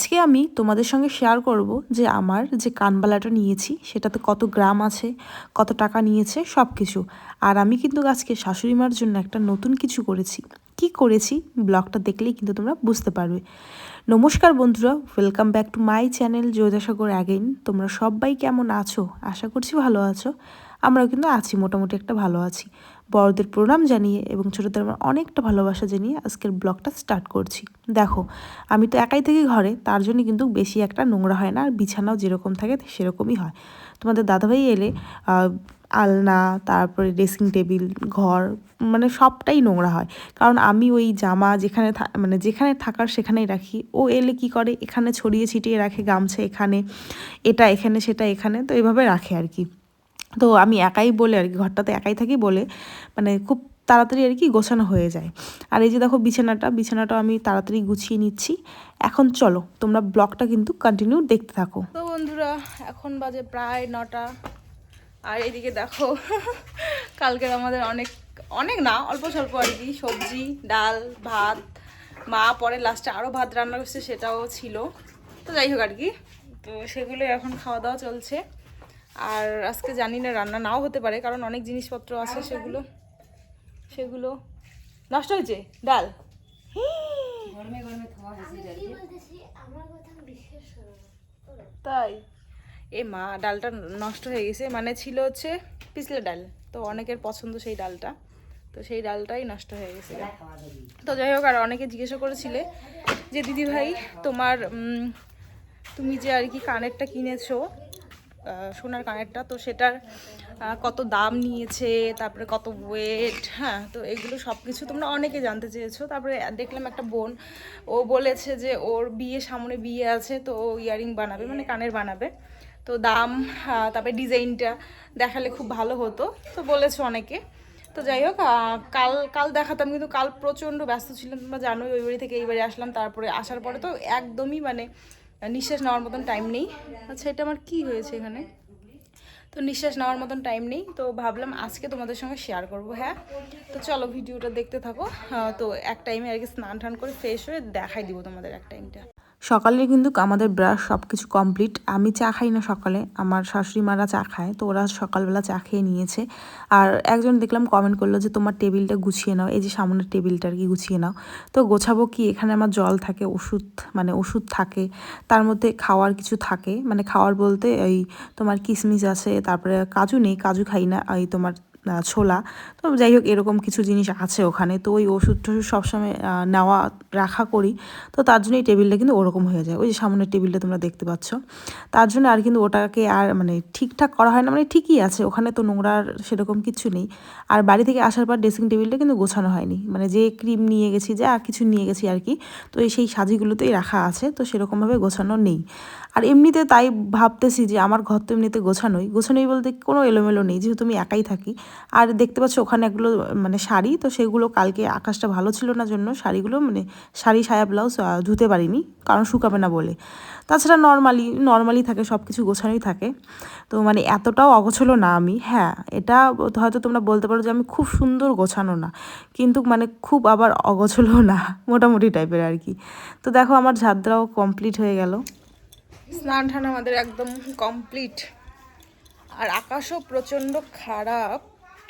আজকে আমি তোমাদের সঙ্গে শেয়ার করব যে আমার যে কানবালাটা নিয়েছি, সেটাতে কত গ্রাম আছে, কত টাকা নিয়েছে সব কিছু আর আমি কিন্তু আজকে শাশুড়ি মার জন্য একটা নতুন কিছু করেছি। কি করেছি? ব্লগটা দেখলেই কিন্তু তোমরা বুঝতে পারবে। নমস্কার বন্ধুরা welcome back to my channel জয়দাসাগর again তোমরা সবাই কেমন আছো? আশা করছি ভালো আছো। আমরাও কিন্তু আছি, মোটামুটি একটা ভালো আছি। বড়দের প্রণাম জানিয়ে এবং ছোটোদের আমার অনেকটা ভালোবাসা জানিয়ে আজকের ব্লগটা স্টার্ট করছি। দেখো, আমি তো একাই থাকি ঘরে, তার জন্য কিন্তু বেশি একটা নোংরা হয় না আর বিছানাও যেরকম থাকে সেরকমই হয়। তোমাদের দাদাভাই এলে আলনা, তারপরে ড্রেসিং টেবিল ঘর মানে সবটাই নোংরা হয়। কারণ আমি ওই জামা যেখানে মানে যেখানে থাকার সেখানেই রাখি। ও এলে কি করে? এখানে ছড়িয়ে ছিটিয়ে রাখে, গামছা এখানে, এটা এখানে, সেটা এখানে, তো এভাবে রাখে আর কি। তো আমি একাই বলে আর কি, ঘরটাতে একাই থাকি বলে মানে খুব তাড়াতাড়ি আর কি গোছানো হয়ে যায়। আর এই যে দেখো বিছানাটা বিছানাটা আমি তাড়াতাড়ি গুছিয়ে নিচ্ছি। এখন চলো, তোমরা ব্লগটা কিন্তু কন্টিনিউ দেখতে থাকো। তো বন্ধুরা, এখন বাজে প্রায় নটা। আর এদিকে দেখো, কালকের আমাদের অনেক অনেক না, অল্প স্বল্প আর কি, সবজি, ডাল, ভাত। মা পরে লাস্টে আরও ভাত রান্না করছে, সেটাও ছিল। তো যাই হোক আর কি, তো সেগুলো এখন খাওয়া দাওয়া চলছে। আর আজকে জানি না রান্না নাও হতে পারে কারণ অনেক জিনিসপত্র আছে সেগুলো। সেগুলো নষ্ট হয়েছে? ডাল? তাই? এ মা ডালটা নষ্ট হয়ে গেছে। মানে ছিল হচ্ছে পিছলে ডাল। তো অনেকের পছন্দ সেই ডালটা। তো সেই ডালটাই নষ্ট হয়ে গেছে। তো যাই হোক আর অনেকে জিজ্ঞাসা করেছিলে যে দিদি ভাই তোমার তুমি যে আর কি কানেরটা কিনেছো সোনার কানেরটা, তো সেটার কত দাম নিয়েছে, তারপরে কত ওয়েট হ্যাঁ তো এগুলো সব কিছু তোমরা অনেকে জানতে চেয়েছো। তারপরে দেখলাম একটা বোন, ও বলেছে যে ওর বিয়ে, সামনে বিয়ে আছে, তো ও ইয়ারিং বানাবে মানে কানের বানাবে। তো দাম তারপরে ডিজাইনটা দেখালে খুব ভালো হতো, তো বলেছে অনেকে। তো যাই হোক কাল কাল দেখাতাম, কিন্তু কাল প্রচণ্ড ব্যস্ত ছিলাম, তোমরা জানোই, ওই বাড়ি থেকে এই বাড়ি আসলাম, তারপরে আসার পরে তো একদমই মানে নিঃশ্বাস নেওয়ার মতন টাইম নেই। আচ্ছা এটা আমার কি হয়েছে এখানে? তো নিঃশ্বাস নেওয়ার মতন টাইম নেই। তো ভাবলাম আজকে তোমাদের সঙ্গে শেয়ার করব হ্যাঁ? তো চলো, ভিডিওটা দেখতে থাকো। তো এক টাইমে আর কি স্নান টান করে ফ্রেশ হয়ে দেখাই দিব তোমাদের এক টাইমটা সকালে কিন্তু আমাদের ব্রাশ সব কিছু কমপ্লিট আমি চা খাই না সকালে, আমার শাশুড়ি মারা চা খায়, তো ওরা সকালবেলা চা খেয়ে নিয়েছে। আর একজন দেখলাম কমেন্ট করল যে, তোমার টেবিলটা গুছিয়ে নাও, এই যে সামনের টেবিলটা আর কি গুছিয়ে নাও। তো গোছাবো কি? এখানে আমার জল থাকে, ওষুধ মানে ওষুধ থাকে, তার মধ্যে খাওয়ার কিছু থাকে। মানে খাওয়ার বলতে এই তোমার কিশমিশ আছে, তারপরে কাজু নেই, কাজু খাই না এই তোমার ছোলা। তো যাই হোক, এরকম কিছু জিনিস আছে ওখানে। তো ওই ওষুধ টষুধ সবসময় নেওয়া, রাখা করি। তো তার জন্য এই টেবিলটা কিন্তু ওরকম হয়ে যায়। ওই যে সামনের টেবিলটা তোমরা দেখতে পাচ্ছ। তার জন্য আর কিন্তু ওটাকে আর মানে ঠিকঠাক করা হয় না। মানে ঠিকই আছে। ওখানে তো নোংরার সেরকম কিছু নেই। আর বাড়ি থেকে আসার পর ড্রেসিং টেবিলটা কিন্তু গোছানো হয়নি। মানে যে ক্রিম নিয়ে গেছি, যা কিছু নিয়ে গেছি আর কি, তো সেই সাজিগুলোতেই রাখা আছে। তো সেরকমভাবে গোছানো নেই। আর এমনিতে তাই ভাবতেছি যে আমার ঘর তো এমনিতে গোছানোই। গোছানোই বলতে কোনো এলোমেলো নেই, যেহেতু আমি একাই থাকি। আর দেখতে পাচ্ছ ওখানে একগুলো মানে শাড়ি, তো সেগুলো কালকে আকাশটা ভালো ছিল না জন্য শাড়িগুলো মানে শাড়ি, সায়া, ব্লাউজ ধুতে পারিনি, কারণ শুকাবে না বলে। তাছাড়া নর্মালি নর্মালি থাকে সব কিছু গোছানোই থাকে। তো মানে এতটাও অগোছলো না আমি হ্যাঁ এটা হয়তো তোমরা বলতে পারো যে আমি খুব সুন্দর গোছানো না, কিন্তু মানে খুব আবার অগোছলো না, মোটামুটি টাইপের আর কি। তো দেখো আমার ঝাদ্রাও কমপ্লিট হয়ে গেল। স্নান টান আমাদের একদম কমপ্লিট আর আকাশও প্রচণ্ড খারাপ।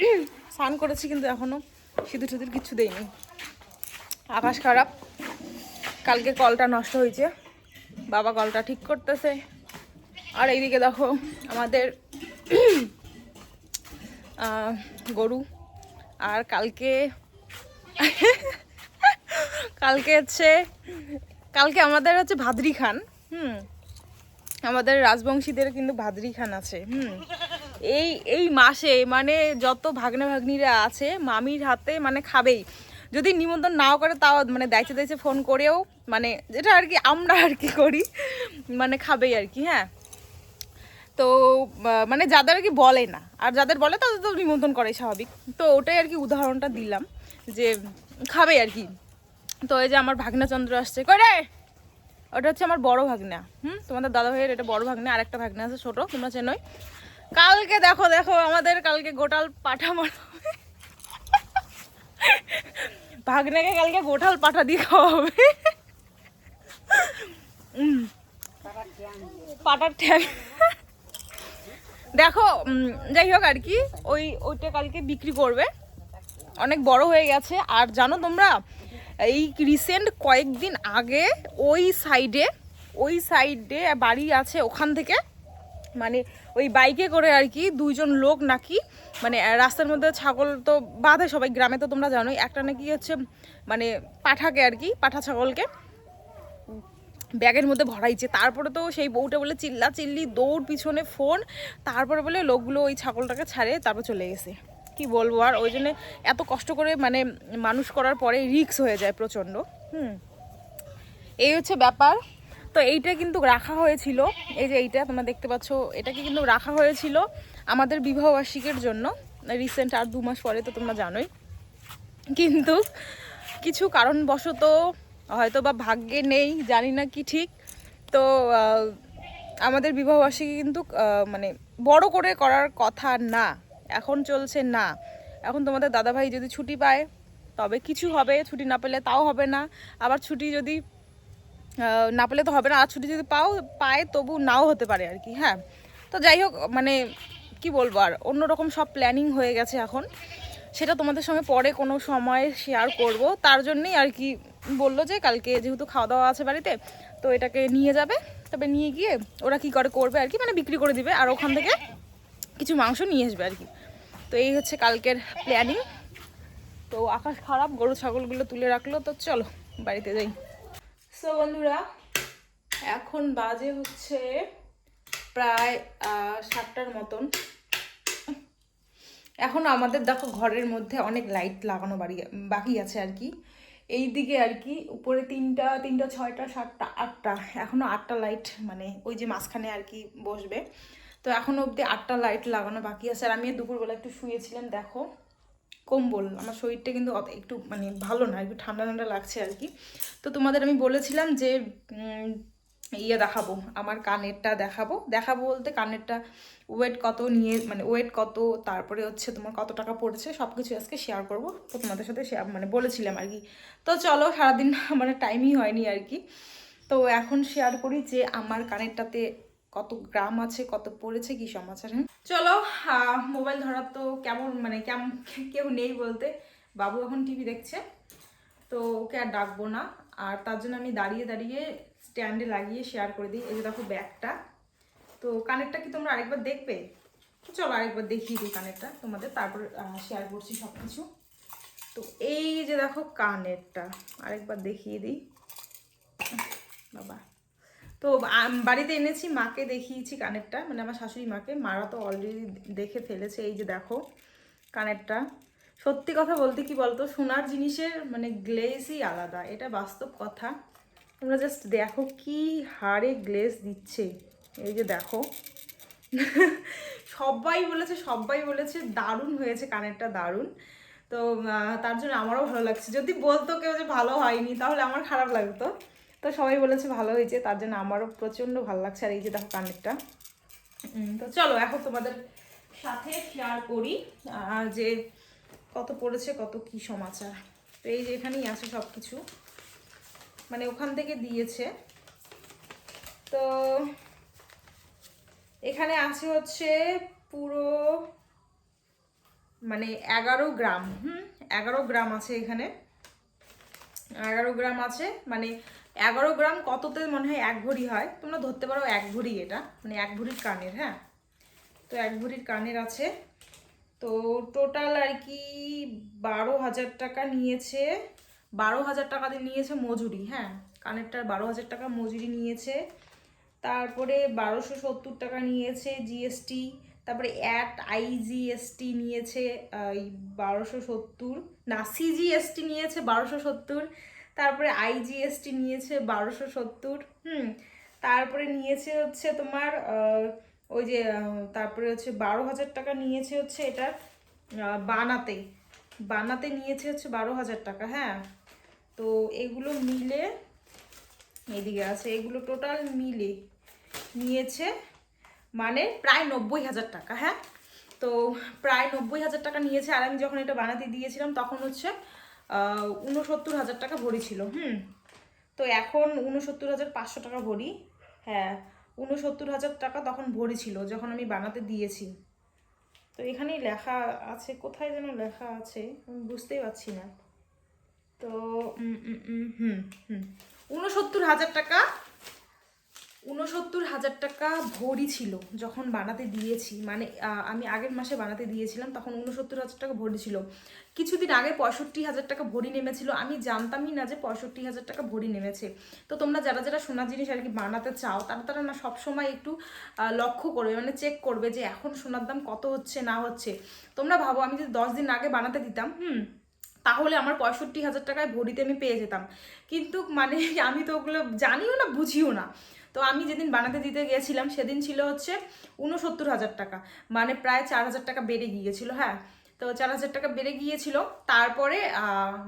স্নান করেছি কিন্তু এখনও সিঁদুর টিঁদুর কিছু দেয়নি আকাশ খারাপ। কালকে কলটা নষ্ট হয়েছে। বাবা কলটা ঠিক করতেছে। আর এইদিকে দেখো আমাদের গরু। আর কালকে কালকে হচ্ছে, কালকে আমাদের হচ্ছে ভাদ্রি খান। হুম। আমাদের রাজবংশীদের কিন্তু ভাদ্রি খান আছে, হুম। এই এই মাসে মানে যত ভাগ্নে ভাগ্নিরা আছে, মামির হাতে মানে খাবেই। যদি নিমন্ত্রণ নাও করে তাও মানে দায়িত্বে দায়িত্বে ফোন করেও মানে যেটা আর কি আমরা আর কি করি মানে খাবেই আর কি হ্যাঁ। তো মানে যাদের আর কি বলে না, আর যাদের বলে তাদের তো নিমন্ত্রণ করে স্বাভাবিক। তো ওটাই আর কি উদাহরণটা দিলাম যে খাবে আর কি। তো এই যে আমার ভাগনা চন্দ্র আসছে করে ওটা হচ্ছে আমার বড় ভাগনা। হুম? তোমাদের দাদা ভাইয়ের এটা বড় ভাগনা আর একটা ভাগনা আছে ছোট, তোমরা চেনোই। কালকে দেখো দেখো, আমাদের কালকে গোটাল পাঠা মারা। ভাগনাকে কালকে গোটাল পাঠা দিয়ে খাওয়া হবে পাটার ঠ্যাং। দেখো যাই হোক আর কি, ওই, ওইটা কালকে বিক্রি করবে। অনেক বড় হয়ে গেছে। আর জানো তোমরা এই রিসেন্ট কয়েকদিন আগে ওই সাইডে ওই সাইডে বাড়ি আছে ওখান থেকে। মানে ওই বাইকে করে আর কি দুইজন লোক নাকি মানে রাস্তার মধ্যে ছাগল তো বাঁধে সবাই, গ্রামে তো তোমরা জানোই। একটা নাকি হচ্ছে মানে পাঠাকে আর কি, পাঠা ছাগলকে ব্যাগের মধ্যে ভরাইছে। তারপরে তো সেই বউটা বলে, চিল্লা চিল্লি, দৌড়, পিছনে ফোন তারপরে বলে লোকগুলো ওই ছাগলটাকে ছাড়ে, তারপর চলে গেছে। কি বলব? আর ওই জন্য এত কষ্ট করে মানে মানুষ করার পরে রিক্স হয়ে যায় প্রচণ্ড। হুম। এই হচ্ছে ব্যাপার। তো এইটা কিন্তু রাখা হয়েছিল। এই যে এইটা তোমরা দেখতে পাচ্ছ, এটাকে কিন্তু রাখা হয়েছিল আমাদের বিবাহবার্ষিকের জন্য। রিসেন্ট আর দু মাস পরে তো তোমরা জানোই। কিন্তু কিছু কারণবশত হয়তো বা ভাগ্যে নেই, জানি না কি ঠিক। তো আমাদের বিবাহবার্ষিকী কিন্তু মানে বড় করে করার কথা না। এখন চলছে না। এখন তোমাদের দাদাভাই যদি ছুটি পায়, তবে কিছু হবে, ছুটি না পেলে তাও হবে না। আবার ছুটি যদি না পেলে তো হবে না। আর ছুটি যদি পাও, পায়, তবু নাও হতে পারে আর কি হ্যাঁ। তো যাই হোক মানে কি বলব আর, অন্যরকম সব প্ল্যানিং হয়ে গেছে এখন। সেটা তোমাদের সঙ্গে পরে কোনো সময় শেয়ার করব। তার জন্যেই আর কি বলল যে, কালকে যেহেতু খাওয়া দাওয়া আছে বাড়িতে, তো এটাকে নিয়ে যাবে। তবে নিয়ে গিয়ে ওরা কি করে করবে আর কি মানে বিক্রি করে দিবে। আর ওখান থেকে কিছু মাংস নিয়ে আসবে আর কি। তো এই হচ্ছে কালকের প্ল্যানিং তো আকাশ খারাপ, গরু, ছাগলগুলো তুলে রাখল, তো চলো বাড়িতে যাই। সো বন্ধুরা, এখন বাজে হচ্ছে প্রায় সাতটার মতন। এখন আমাদের দেখো ঘরের মধ্যে অনেক লাইট লাগানো বাড়ি, বাকি আছে আর কি। এই দিকে আর কি, উপরে তিনটা তিনটা, ছয়টা, সাতটা, আটটা। এখনও আটটা লাইট মানে ওই যে মাঝখানে আর কি বসবে। তো এখনও অবধি আটটা লাইট লাগানো বাকি আছে। আর আমি দুপুরবেলা একটু শুয়েছিলাম, দেখো। কম্বল, আমার শরীরটা কিন্তু একটু মানে ভালো না, একটু ঠান্ডা ঠান্ডা লাগছে আর কি। তো তোমাদের আমি বলেছিলাম যে ইয়ে দেখাবো, আমার কানেরটা দেখাবো। দেখাবো বলতে কানেরটা ওয়েট কত নিয়ে মানে ওয়েট কত, তারপরে হচ্ছে তোমার কত টাকা পড়েছে সব কিছু আজকে শেয়ার করব। তো তোমাদের সাথে শেয়ার মানে বলেছিলাম আর কি। তো চলো, সারাদিন মানে টাইমই হয়নি আর কি। তো এখন শেয়ার করি যে, আমার কানেরটাতে কত গ্রাম আছে, কত পড়েছে, কি সমাচার চলো মোবাইল ধরার তো কেমন মানে কেমন কেউ নেই বলতে। বাবু এখন টিভি দেখছে, তো ওকে আর ডাকবো না। আর তার জন্য আমি দাঁড়িয়ে দাঁড়িয়ে স্ট্যান্ডে লাগিয়ে শেয়ার করে দিই। এই যে দেখো ব্যাগটা। তো কানেরটা কি তোমরা আরেকবার দেখবে? চলো আরেকবার দেখিয়ে দিই কানেরটা তোমাদের তারপর শেয়ার করছি সব কিছু তো এই যে দেখো কানেরটা আরেকবার দেখিয়ে দিই। বাবা। তো বাড়িতে এনেছি, মাকে দেখিয়েছি কানেরটা মানে আমার শাশুড়ি মাকে। মারা তো অলরেডি দেখে ফেলেছে, এই যে দেখো কানেরটা। সত্যি কথা বলতে কি বলতো, সোনার জিনিসের মানে গ্লেজই আলাদা, এটা বাস্তব কথা। তোমরা জাস্ট দেখো কি হারে গ্লেজ দিচ্ছে, এই যে দেখো। সবাই বলেছে সবাই বলেছে, দারুণ হয়েছে কানেরটা, দারুণ। তো তার জন্য আমারও ভালো লাগছে। যদি বলতো কেউ যে ভালো হয়নি, তাহলে আমার খারাপ লাগতো। তো সবাই বলেছে ভালো হয়েছে, তার জন্য আমারও প্রচণ্ড ভালো লাগছে। আর এই যে দেখো কানেরটা তো চলো, এখন তোমাদের সাথে শেয়ার করি আর যে কত পড়েছে, কত কি সমাচার। তো এই যে এখানেই আছে সব কিছু মানে ওখান থেকে দিয়েছে। তো এখানে আছে হচ্ছে পুরো মানে এগারো গ্রাম, হুম, এগারো গ্রাম আছে এখানে। এগারো গ্রাম আছে মানে এগারো গ্রাম কততে মনে হয় এক ভরি হয়? তোমরা ধরতে পারো এক ভরি এটা মানে এক ভরির কানের হ্যাঁ? তো এক ভরির কানের আছে। তো টোটাল আর কি বারো হাজার টাকা নিয়েছে, বারো হাজার টাকা দিয়ে নিয়েছে মজুরি হ্যাঁ? কানেরটার বারো হাজার টাকা মজুরি নিয়েছে। তারপরে বারোশো সত্তর টাকা নিয়েছে জিএসটি তারপরে অ্যাট আইজিএসটি নিয়েছে এই বারোশো সত্তর। না সিজিএসটি নিয়েছে বারোশো সত্তর। তারপরে আইজিএসটি নিয়েছে বারোশো সত্তর। হুম তারপরে নিয়েছে হচ্ছে তোমার ওই যে তারপরে হচ্ছে বারো হাজার টাকা নিয়েছে হচ্ছে আহ, বানাতে। বানাতে নিয়েছে হচ্ছে বারো হাজার টাকা হ্যাঁ। তো এগুলো মিলে এদিকে আছে এগুলো টোটাল মিলে নিয়েছে মানে প্রায় নব্বই হাজার টাকা হ্যাঁ? তো প্রায় নব্বই হাজার টাকা নিয়েছে, আর আমি যখন এটা বানাতে দিয়েছিলাম তখন হচ্ছে উনসত্তর হাজার টাকা ভরি ছিল, হুম? তো এখন উনসত্তর হাজার পাঁচশো টাকা ভরি হ্যাঁ উনসত্তর হাজার টাকা তখন ভরি ছিল যখন আমি বানাতে দিয়েছি। তো এখানেই লেখা আছে, কোথায় যেন লেখা আছে, আমি বুঝতেই পারছি না। তো হুম হুম। উনসত্তর হাজার টাকা উনসত্তর হাজার টাকা ভরি ছিল যখন বানাতে দিয়েছি। মানে আমি আগের মাসে বানাতে দিয়েছিলাম, তখন উনসত্তর হাজার টাকা ভরি ছিল। কিছুদিন আগে পঁয়ষট্টি হাজার টাকা ভরি নেমেছিল। আমি জানতামই না যে পঁয়ষট্টি হাজার টাকা ভরি নেমেছে। তো তোমরা যারা যারা সোনার জিনিস আর কি বানাতে চাও, তারা তারা না সবসময় একটু লক্ষ্য করবে মানে চেক করবে যে এখন সোনার দাম কত হচ্ছে, না হচ্ছে। তোমরা ভাবো, আমি যদি দশ দিন আগে বানাতে দিতাম, হুম, তাহলে আমার পঁয়ষট্টি হাজার টাকায় ভরিতে আমি পেয়ে যেতাম। কিন্তু মানে আমি তো ওগুলো জানিও না, বুঝিও না। তো আমি যেদিন বানাতে দিতে গিয়েছিলাম সেদিন ছিল হচ্ছে উনসত্তর হাজার টাকা। মানে প্রায় চার হাজার টাকা বেড়ে গিয়েছিল হ্যাঁ? তো চার হাজার টাকা বেড়ে গিয়েছিল। তারপরে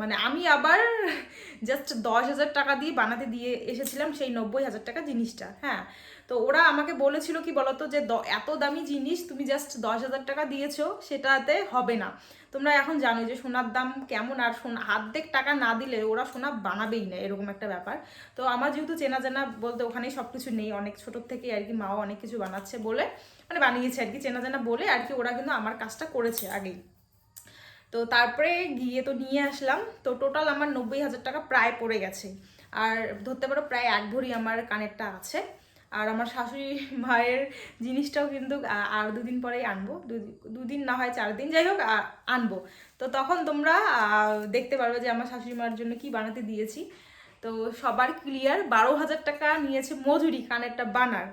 মানে আমি আবার জাস্ট দশ হাজার টাকা দিয়ে বানাতে দিয়ে এসেছিলাম সেই নব্বই হাজার টাকা জিনিসটা হ্যাঁ? তো ওরা আমাকে বলেছিল কি বলতো যে এত দামি জিনিস তুমি জাস্ট দশ হাজার টাকা দিয়েছ, সেটাতে হবে না। তোমরা এখন জানো যে সোনার দাম কেমন আর সোনা অর্ধেক টাকা না দিলে ওরা সোনা বানাবেই না, এরকম একটা ব্যাপার। তো আমার যেহেতু চেনা জানা বলতে ওখানেই সব কিছু নেই, অনেক ছোটোর থেকে আর কি মাও অনেক কিছু বানাচ্ছে বলে মানে বানিয়েছে আর কি, চেনা জানা বলে আর কি ওরা কিন্তু আমার কাজটা করেছে আগেই। তো তারপরে গিয়ে তো নিয়ে আসলাম, তো টোটাল আমার নব্বই হাজার টাকা প্রায় পড়ে গেছে। আর ধরতে পারো প্রায় এক ভরি আমার কানেরটা আছে। আর আমার শাশুড়ি মায়ের জিনিসটাও কিন্তু আর দুদিন পরেই আনব। দুদি- দুদিন না হয় চার দিন, যাই হোক আনব। তো তখন তোমরা দেখতে পারবে যে আমার শাশুড়ি মার জন্য কি বানাতে দিয়েছি। তো সবার ক্লিয়ার বারো হাজার টাকা নিয়েছে মজুরি কানেরটা বানার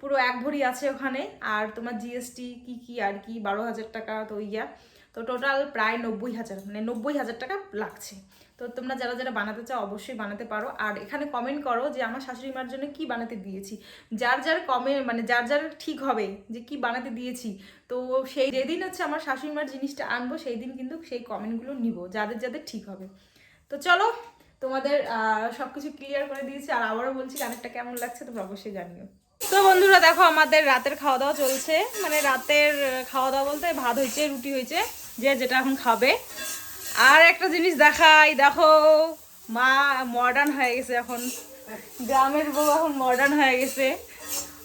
পুরো এক ভরি আছে ওখানে, আর তোমার জিএসটি কি কি, আর কি, বারো হাজার টাকা, তো ইয়া। তো টোটাল প্রায় নব্বই হাজার মানে নব্বই হাজার টাকা লাগছে। তো তোমরা যারা যারা বানাতে চাও অবশ্যই বানাতে পারো। আর এখানে কমেন্ট করো যে আমার শাশুড়ি মার জন্য কি বানাতে দিয়েছি। যার যার কমেন্ট মানে যার যার ঠিক হবে যে কি বানাতে দিয়েছি, তো সেই যেদিন হচ্ছে আমার শাশুড়ি মার জিনিসটা আনব সেই দিন কিন্তু সেই কমেন্টগুলো নিব, যাদের যাদের ঠিক হবে। তো চলো, তোমাদের সব কিছু ক্লিয়ার করে দিয়েছি। আর আবারও বলছি, গানেরটা কেমন লাগছে তোমরা অবশ্যই জানিও। তো বন্ধুরা দেখো, আমাদের রাতের খাওয়া দাওয়া চলছে। মানে রাতের খাওয়া দাওয়া বলতে ভাত হয়েছে, রুটি হয়েছে, যে যেটা এখন খাবে। আর একটা জিনিস দেখাই, দেখো, মা মডার্ন হয়ে গেছে এখন। গ্রামের বউ এখন মডার্ন হয়ে গেছে।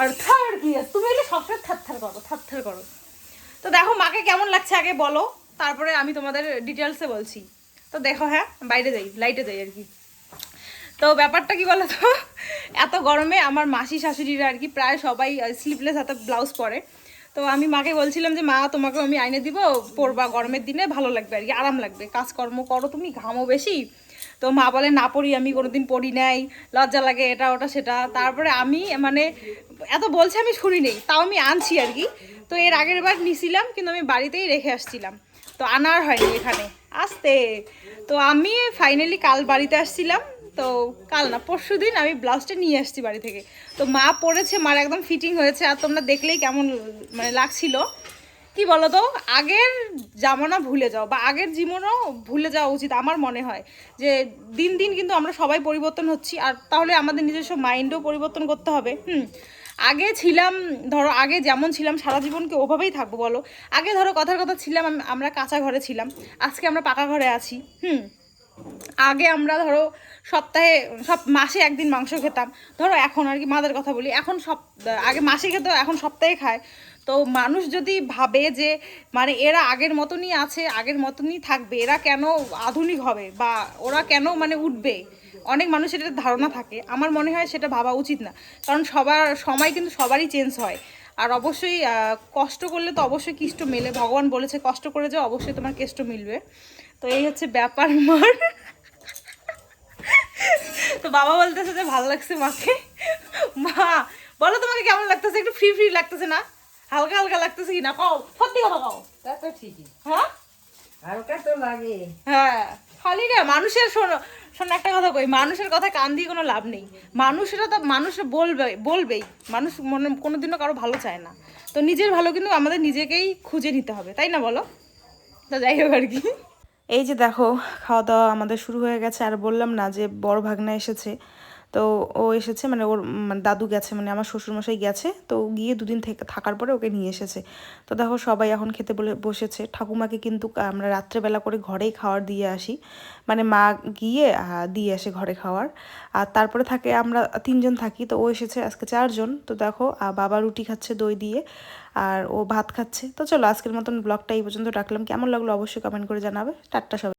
আর থার কি তুমি এলে সবসময় থার করো থার করো। তো দেখো, মাকে কেমন লাগছে আগে বলো, তারপরে আমি তোমাদের ডিটেলসে বলছি। তো দেখো হ্যাঁ বাইরে যাই লাইটে যাই আর কি। তো ব্যাপারটা কি বলো তো? এত গরমে আমার মাসি, শাশুড়িরা আর কি প্রায় সবাই স্লিপলেস হাতে ব্লাউজ পরে। তো আমি মাকে বলছিলাম যে, মা তোমাকে আমি আইনে দিব। পরবা গরমের দিনে, ভালো লাগবে আর কি, আরাম লাগবে। কাজকর্ম করো তুমি ঘামো বেশি। তো মা বলে, না পড়ি, আমি কোনোদিন পড়ি নাই। লজ্জা লাগে এটা, ওটা, সেটা। তারপরে আমি মানে এত বলছে আমি শুনি নেই, তাও আমি আনছি আর কি। তো এর আগের বার নিছিলাম, কিন্তু আমি বাড়িতেই রেখে আসছিলাম। তো আনার হয়নি এখানে, আসতে। তো আমি ফাইনালি কাল বাড়িতে আসছিলাম। তো কাল না, পরশু দিন আমি ব্লাউজটা নিয়ে আসছি বাড়ি থেকে। তো মা পরেছে, মার একদম ফিটিং হয়েছে, আর তোমরা দেখলেই কেমন মানে লাগছিল। কি বলো তো আগের জামানা ভুলে যাও, বা আগের জীবনও ভুলে যাওয়া উচিত, আমার মনে হয়। যে দিন দিন কিন্তু আমরা সবাই পরিবর্তন হচ্ছি, আর তাহলে আমাদের নিজস্ব মাইন্ডও পরিবর্তন করতে হবে। হুম, আগে ছিলাম, ধরো আগে যেমন ছিলাম, সারা জীবনকে ওভাবেই থাকব বলো। আগে ধরো কথার কথা ছিলাম আমরা কাঁচা ঘরে ছিলাম, আজকে আমরা পাকা ঘরে আছি, হুম। আগে আমরা ধরো সপ্তাহে সব মাসে একদিন মাংস খেতাম। ধরো এখন আর কি, মাদের কথা বলি, এখন সব আগে মাসে খেতো, এখন সপ্তাহে খায়। তো মানুষ যদি ভাবে যে মানে এরা আগের মতনই আছে, আগের মতনই থাকবে, এরা কেন আধুনিক হবে বা ওরা কেন মানে উঠবে? অনেক মানুষের এটা ধারণা থাকে। আমার মনে হয় সেটা ভাবা উচিত না। কারণ সবার, সময় কিন্তু সবারই চেঞ্জ হয়। আর অবশ্যই কষ্ট করলে তো অবশ্যই কিষ্ট মেলে। ভগবান বলেছে, কষ্ট করে যাও অবশ্যই তোমার কেষ্ট মিলবে। তো এই হচ্ছে ব্যাপার মার তো বাবা বলতেছে যে ভালো লাগছে মাকে। মা বলো তোমাকে কেমন লাগতেছে? একটু ফ্রি ফ্রি লাগতেছে না? হালকা হালকা লাগতেছে কি না কও সত্যি কথা কও। তা তো ঠিকই। হ্যাঁ? হালকা তো লাগে। হ্যাঁ খালি না মানুষের শোনো শোনো একটা কথা কই মানুষের কথা কান দিয়ে কোনো লাভ নেই। মানুষেরা তো মানুষ বলবে বলবেই। মানুষ মনে কোনোদিনও কারও ভালো চায় না। তো নিজের ভালো কিন্তু আমাদের নিজেকেই খুঁজে নিতে হবে তাই না বলো? তো যাই হোক আর কি। এই যে দেখো খাওয়া দাওয়া আমাদের শুরু হয়ে গেছে। আর বললাম না যে বড় ভাগনা এসেছে। তো ও এসেছে মানে ওর মানে দাদু গেছে মানে আমার শ্বশুরমশাই গেছে। তো গিয়ে দুদিন থেকে থাকার পরে ওকে নিয়ে এসেছে। তো দেখো, সবাই এখন খেতে বলে বসেছে। ঠাকুমাকে কিন্তু আমরা রাত্রেবেলা করে ঘরেই খাওয়ার দিয়ে আসি। মানে মা গিয়ে দিয়ে আসে ঘরে খাওয়ার। আর তারপরে থাকে, আমরা তিনজন থাকি। তো ও এসেছে আজকে চারজন। তো দেখো বাবা রুটি খাচ্ছে দই দিয়ে। আর ও ভাত খাচ্ছে। তো চলো আজকের মতন ব্লগটা এই পর্যন্ত রাখলাম। কেমন লাগল অবশ্যই কমেন্ট করে জানাবে। টাট্টা সবাই।